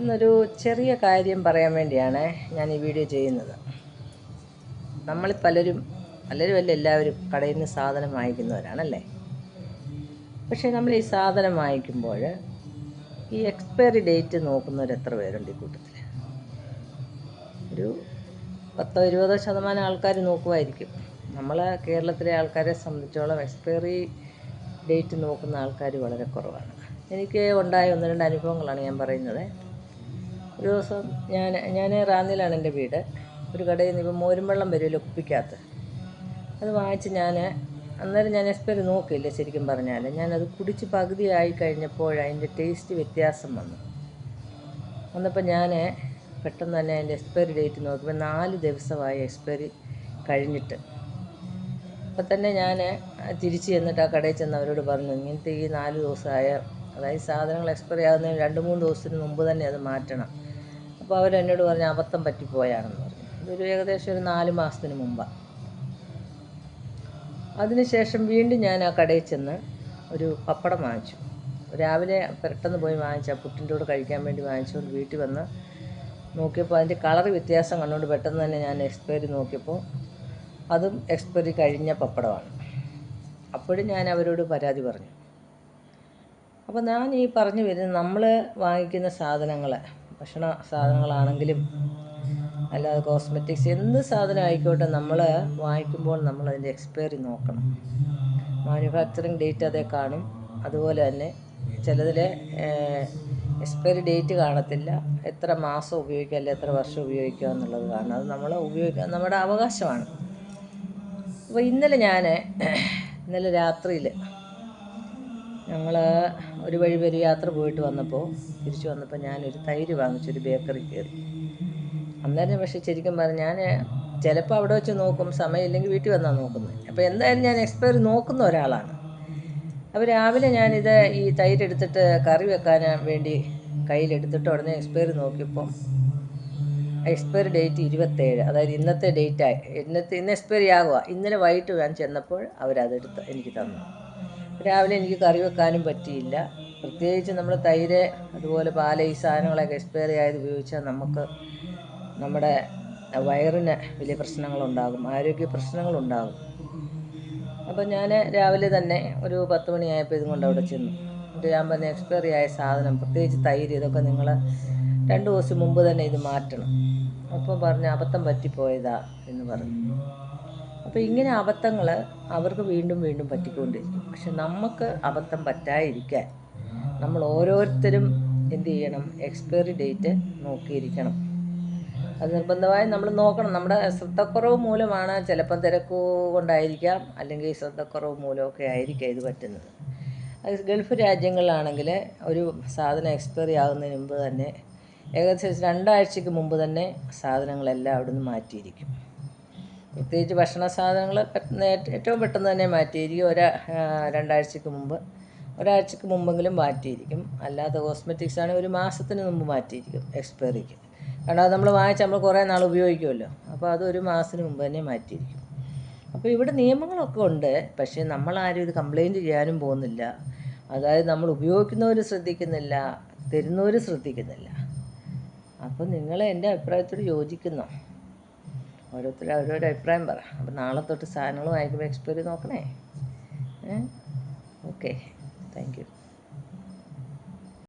ഇന്നൊരു ചെറിയ കാര്യം പറയാൻ വേണ്ടിയാണ് ഞാൻ ഈ വീഡിയോ ചെയ്യുന്നത്. നമ്മൾ പലരും പലരും അല്ല എല്ലാവരും കടയിൽ നിന്ന് സാധനം വാങ്ങിക്കുന്നവരാണല്ലേ? പക്ഷേ നമ്മൾ ഈ സാധനം വാങ്ങിക്കുമ്പോൾ ഈ എക്സ്പയറി ഡേറ്റ് നോക്കുന്നവർ എത്ര പേരുണ്ട് ഈ കൂട്ടത്തിൽ? ഒരു പത്തോ ഇരുപതോ ശതമാനം ആൾക്കാർ നോക്കുമായിരിക്കും. നമ്മൾ കേരളത്തിലെ ആൾക്കാരെ സംബന്ധിച്ചോളം എക്സ്പയറി ഡേറ്റ് നോക്കുന്ന ആൾക്കാർ വളരെ കുറവാണ്. എനിക്ക് ഉണ്ടായ ഒന്ന് രണ്ട് അനുഭവങ്ങളാണ് ഞാൻ പറയുന്നത്. ഒരു ദിവസം ഞാൻ ഞാൻ റാന്നിയിലാണ് എന്റെ വീട്. ഒരു കടയിൽ നിന്ന് ഇപ്പം മോരും വെള്ളം വരുമല്ലോ കുപ്പിക്കകത്ത്. അത് വാങ്ങിച്ച് ഞാൻ അന്നേരം ഞാൻ എക്സ്പയറി നോക്കിയില്ല ശരിക്കും പറഞ്ഞാൽ. ഞാനത് കുടിച്ച് പകുതിയായി കഴിഞ്ഞപ്പോൾ അതിന്റെ ടേസ്റ്റ് വ്യത്യാസം വന്നു. വന്നപ്പോൾ ഞാൻ പെട്ടെന്ന് തന്നെ അതിന്റെ എക്സ്പയറി ഡേറ്റ് നോക്കിയപ്പോൾ നാല് ദിവസമായി എക്സ്പയറി കഴിഞ്ഞിട്ട്. അപ്പം തന്നെ ഞാൻ തിരിച്ച് ചെന്നിട്ട് ആ കടയിൽ ചെന്ന് അവരോട് പറഞ്ഞു ഇങ്ങനത്തെ ഈ നാല് ദിവസമായ അതായത് സാധനങ്ങൾ എക്സ്പയറി ആകുന്നതിന് രണ്ട് മൂന്ന് ദിവസത്തിന് മുമ്പ് തന്നെ അത് മാറ്റണം. അപ്പോൾ അവരെന്നോട് പറഞ്ഞു അബദ്ധം പറ്റിപ്പോയാണെന്ന് പറഞ്ഞു. ഇതൊരു ഏകദേശം ഒരു നാല് മാസത്തിന് മുമ്പാണ് അതിനുശേഷം വീണ്ടും ഞാൻ ആ കടയിൽ ചെന്ന് ഒരു പപ്പടം വാങ്ങിച്ചു. രാവിലെ പെട്ടെന്ന് പോയി വാങ്ങിച്ച പുട്ടിന്റെ കൂടെ കഴിക്കാൻ വേണ്ടി വാങ്ങിച്ചുകൊണ്ട് വീട്ടിൽ വന്ന് നോക്കിയപ്പോൾ അതിന്റെ കളർ വ്യത്യാസം കണ്ടുകൊണ്ട് പെട്ടെന്ന് തന്നെ ഞാൻ എക്സ്പയറി നോക്കിയപ്പോൾ അതും എക്സ്പയറി കഴിഞ്ഞ പപ്പടമാണ്. അപ്പോഴും ഞാൻ അവരോട് പരാതി പറഞ്ഞു. അപ്പോൾ ഞാൻ ഈ പറഞ്ഞു വരുന്നത് നമ്മൾ വാങ്ങിക്കുന്ന സാധനങ്ങൾ ഭക്ഷണ സാധനങ്ങളാണെങ്കിലും അല്ലാതെ കോസ്മെറ്റിക്സ് എന്ത് സാധനം ആയിക്കോട്ടെ നമ്മൾ വാങ്ങിക്കുമ്പോൾ നമ്മൾ അതിന്റെ എക്സ്പയറി നോക്കണം. മാനുഫാക്ചറിങ് ഡേറ്റ് അതേ കാണും. അതുപോലെ തന്നെ ചിലതിൽ എക്സ്പയറി ഡേറ്റ് കാണത്തില്ല. എത്ര മാസം ഉപയോഗിക്കുക അല്ലെങ്കിൽ എത്ര വർഷം ഉപയോഗിക്കുക എന്നുള്ളത് കാണും. അത് നമ്മൾ ഉപയോഗിക്കുക നമ്മുടെ അവകാശമാണ്. അപ്പോൾ ഇന്നലെ ഞാൻ ഇന്നലെ രാത്രിയിൽ ഞങ്ങൾ ഒരു വഴി വരെ യാത്ര പോയിട്ട് വന്നപ്പോൾ തിരിച്ചു വന്നപ്പോൾ ഞാനൊരു തൈര് വാങ്ങിച്ചു ഒരു ബേക്കറി കയറി അന്നേരം പക്ഷേ ശരിക്കും പറഞ്ഞാൽ ഞാൻ ചിലപ്പോൾ അവിടെ വെച്ച് നോക്കും സമയമില്ലെങ്കിൽ വീട്ടിൽ വന്നാൽ നോക്കുന്നത് അപ്പോൾ എന്തായാലും ഞാൻ എക്സ്പയറി നോക്കുന്ന ഒരാളാണ്. അപ്പോൾ രാവിലെ ഞാനിത് ഈ തൈര് എടുത്തിട്ട് കറി വെക്കാൻ വേണ്ടി കയ്യിലെടുത്തിട്ട് ഉടനെ എക്സ്പയറി നോക്കിയപ്പോൾ എക്സ്പയറി ഡേറ്റ് ഇരുപത്തേഴ്. അതായത് ഇന്നത്തെ ഡേറ്റായി ഇന്നത്തെ ഇന്ന് എക്സ്പയറി ആകുക ഇന്നലെ വൈകിട്ട് ഞാൻ ചെന്നപ്പോൾ അവരതെടുത്ത് എനിക്ക് തന്നു. രാവിലെ എനിക്ക് കറി വെക്കാനും പറ്റിയില്ല. പ്രത്യേകിച്ച് നമ്മൾ തൈര് അതുപോലെ പാല ഈ സാധനങ്ങളൊക്കെ എക്സ്പയറി ആയത് ഉപയോഗിച്ചാൽ നമുക്ക് നമ്മുടെ വയറിന് വലിയ പ്രശ്നങ്ങളുണ്ടാകും ആരോഗ്യ പ്രശ്നങ്ങളുണ്ടാകും. അപ്പോൾ ഞാൻ രാവിലെ തന്നെ ഒരു പത്ത് മണിയായപ്പോൾ ഇതും കൊണ്ട് അവിടെ ചെന്നു. എന്നിട്ട് ഞാൻ പറഞ്ഞ എക്സ്പയറി ആയ സാധനം പ്രത്യേകിച്ച് തൈര് ഇതൊക്കെ നിങ്ങൾ രണ്ട് ദിവസം മുമ്പ് തന്നെ ഇത് മാറ്റണം. അപ്പോൾ പറഞ്ഞ് അബദ്ധം പറ്റിപ്പോയതാ എന്ന് പറഞ്ഞു. അപ്പോൾ ഇങ്ങനെ അബദ്ധങ്ങൾ അവർക്ക് വീണ്ടും വീണ്ടും പറ്റിക്കൊണ്ടിരിക്കും. പക്ഷെ നമുക്ക് അബദ്ധം പറ്റാതിരിക്കാൻ നമ്മൾ ഓരോരുത്തരും എന്ത് ചെയ്യണം? എക്സ്പയറി ഡേറ്റ് നോക്കിയിരിക്കണം. അത് നിർബന്ധമായും നമ്മൾ നോക്കണം. നമ്മുടെ ശ്രദ്ധക്കുറവ് മൂലമാണ് ചിലപ്പം തിരക്ക് കൊണ്ടായിരിക്കാം. അല്ലെങ്കിൽ ശ്രദ്ധക്കുറവ് മൂലമൊക്കെ ആയിരിക്കാം ഇത് പറ്റുന്നത്. ഗൾഫ് രാജ്യങ്ങളിലാണെങ്കിൽ ഒരു സാധനം എക്സ്പയറി ആകുന്നതിന് മുമ്പ് തന്നെ ഏകദേശം രണ്ടാഴ്ചക്ക് മുമ്പ് തന്നെ സാധനങ്ങളെല്ലാം അവിടുന്ന് മാറ്റിയിരിക്കും. പ്രത്യേകിച്ച് ഭക്ഷണ സാധനങ്ങൾ ഏറ്റവും പെട്ടെന്ന് തന്നെ മാറ്റിയിരിക്കും. ഒരു രണ്ടാഴ്ചക്ക് മുമ്പ്. ഒരാഴ്ചക്ക് മുമ്പെങ്കിലും മാറ്റിയിരിക്കും. അല്ലാതെ കോസ്മെറ്റിക്സ് ആണെങ്കിൽ ഒരു മാസത്തിന് മുമ്പ് മാറ്റിയിരിക്കും എക്സ്പയറിക്ക്. കാരണം അത് നമ്മൾ വാങ്ങിച്ച് നമ്മൾ കുറേ നാൾ ഉപയോഗിക്കുമല്ലോ. അപ്പോൾ അത് ഒരു മാസത്തിന് മുമ്പ് തന്നെ മാറ്റിയിരിക്കും. അപ്പോൾ ഇവിടെ നിയമങ്ങളൊക്കെ ഉണ്ട്. പക്ഷേ നമ്മളാരും ഇത് കംപ്ലൈന്റ് ചെയ്യാനും പോകുന്നില്ല. അതായത് നമ്മൾ ഉപയോഗിക്കുന്നവർ ശ്രദ്ധിക്കുന്നില്ല തരുന്നവർ ശ്രദ്ധിക്കുന്നില്ല. അപ്പോൾ നിങ്ങൾ എന്റെ അഭിപ്രായത്തോട് യോജിക്കുന്നോ. ഓരോരുത്തരും അവരവരുടെ അഭിപ്രായം പറ. അപ്പോൾ നാളെ തൊട്ട് സാധനങ്ങൾ വാങ്ങിക്കുമ്പോൾ എക്സ്പയറി നോക്കണേ. Okay thank you